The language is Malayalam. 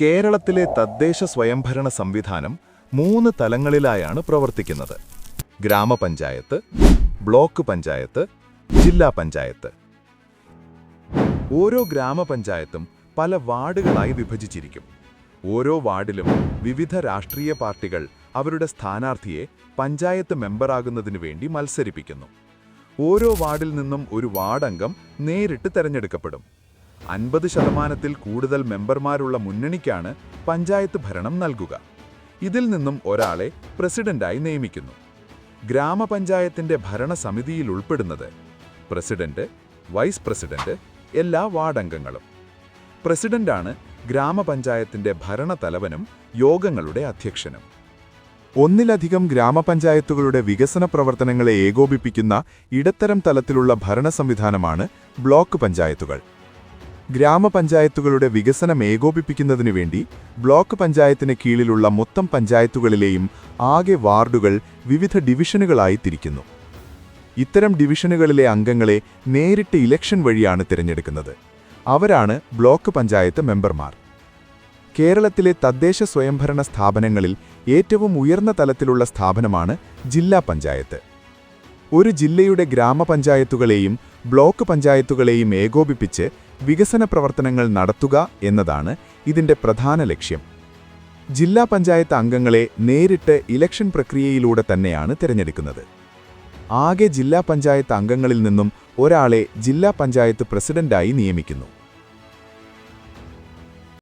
കേരളത്തിലെ തദ്ദേശ സ്വയംഭരണ സംവിധാനം മൂന്ന് തലങ്ങളിലായാണ് പ്രവർത്തിക്കുന്നത്. ഗ്രാമപഞ്ചായത്ത് ബ്ലോക്ക് പഞ്ചായത്ത് ജില്ലാ പഞ്ചായത്ത്. ഓരോ ഗ്രാമപഞ്ചായത്തും പല വാർഡുകളായി വിഭജിച്ചിരിക്കും. ഓരോ വാർഡിലും വിവിധ രാഷ്ട്രീയ പാർട്ടികൾ അവരുടെ സ്ഥാനാർത്ഥിയെ പഞ്ചായത്ത് മെമ്പറാകുന്നതിനു വേണ്ടി മത്സരിപ്പിക്കുന്നു. ഓരോ വാർഡിൽ നിന്നും ഒരു വാർഡംഗം നേരിട്ട് തെരഞ്ഞെടുക്കപ്പെടും. അൻപത് ശതമാനത്തിൽ കൂടുതൽ മെമ്പർമാരുള്ള മുന്നണിക്കാണ് പഞ്ചായത്ത് ഭരണം നൽകുക. ഇതിൽ നിന്നും ഒരാളെ പ്രസിഡന്റായി നിയമിക്കുന്നു. ഗ്രാമപഞ്ചായത്തിന്റെ ഭരണസമിതിയിൽ ഉൾപ്പെടുന്നത് പ്രസിഡന്റ് വൈസ് പ്രസിഡന്റ് എല്ലാ വാർഡംഗങ്ങളും. പ്രസിഡന്റാണ് ഗ്രാമപഞ്ചായത്തിന്റെ ഭരണതലവനും യോഗങ്ങളുടെ അധ്യക്ഷനും. ഒന്നിലധികം ഗ്രാമപഞ്ചായത്തുകളുടെ വികസന പ്രവർത്തനങ്ങളെ ഏകോപിപ്പിക്കുന്ന ഇടത്തരം തലത്തിലുള്ള ഭരണ സംവിധാനമാണ് ബ്ലോക്ക് പഞ്ചായത്തുകൾ. ഗ്രാമപഞ്ചായത്തുകളുടെ വികസനം ഏകോപിപ്പിക്കുന്നതിനു വേണ്ടി ബ്ലോക്ക് പഞ്ചായത്തിന് കീഴിലുള്ള മൊത്തം പഞ്ചായത്തുകളിലെയും ആകെ വാർഡുകൾ വിവിധ ഡിവിഷനുകളായി തിരിക്കുന്നു. ഇത്തരം ഡിവിഷനുകളിലെ അംഗങ്ങളെ നേരിട്ട് ഇലക്ഷൻ വഴിയാണ് തിരഞ്ഞെടുക്കുന്നത്. അവരാണ് ബ്ലോക്ക് പഞ്ചായത്ത് മെമ്പർമാർ. കേരളത്തിലെ തദ്ദേശ സ്വയംഭരണ സ്ഥാപനങ്ങളിൽ ഏറ്റവും ഉയർന്ന തലത്തിലുള്ള സ്ഥാപനമാണ് ജില്ലാ പഞ്ചായത്ത്. ഒരു ജില്ലയുടെ ഗ്രാമപഞ്ചായത്തുകളെയും ബ്ലോക്ക് പഞ്ചായത്തുകളെയും ഏകോപിപ്പിച്ച് വികസന പ്രവർത്തനങ്ങൾ നടത്തുക എന്നതാണ് ഇതിന്റെ പ്രധാന ലക്ഷ്യം. ജില്ലാ പഞ്ചായത്ത് അംഗങ്ങളെ നേരിട്ട് ഇലക്ഷൻ പ്രക്രിയയിലൂടെ തന്നെയാണ് തിരഞ്ഞെടുക്കുന്നത്. ആകെ ജില്ലാ പഞ്ചായത്ത് അംഗങ്ങളിൽ നിന്നും ഒരാളെ ജില്ലാ പഞ്ചായത്ത് പ്രസിഡന്റായി നിയമിക്കുന്നു.